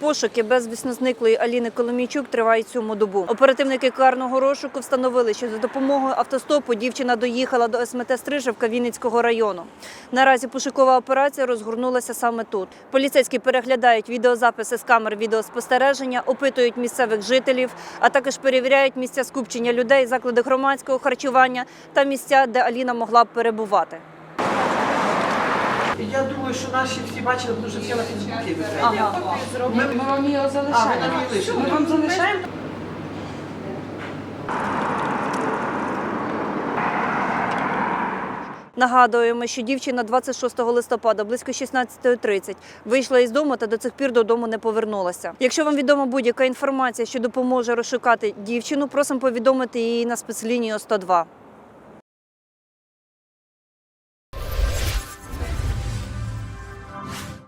Пошуки безвісно зниклої Аліни Коломійчук тривають сьому добу. Оперативники карного розшуку встановили, що за допомогою автостопу дівчина доїхала до СМТ Стрижевка Вінницького району. Наразі пошукова операція розгорнулася саме тут. Поліцейські переглядають відеозаписи з камер відеоспостереження, опитують місцевих жителів, а також перевіряють місця скупчення людей, заклади громадського харчування та місця, де Аліна могла б перебувати. Я думаю, що наші всі бачили, тому що всі на Фейсбуці висять. Ага. Ми, ми вам його А, ви нам її. Ми вам залишаємо. Нагадуємо, що дівчина 26 листопада близько 16.30 вийшла із дому та до цих пір додому не повернулася. Якщо вам відома будь-яка інформація, що допоможе розшукати дівчину, просимо повідомити її на спецлінію 102.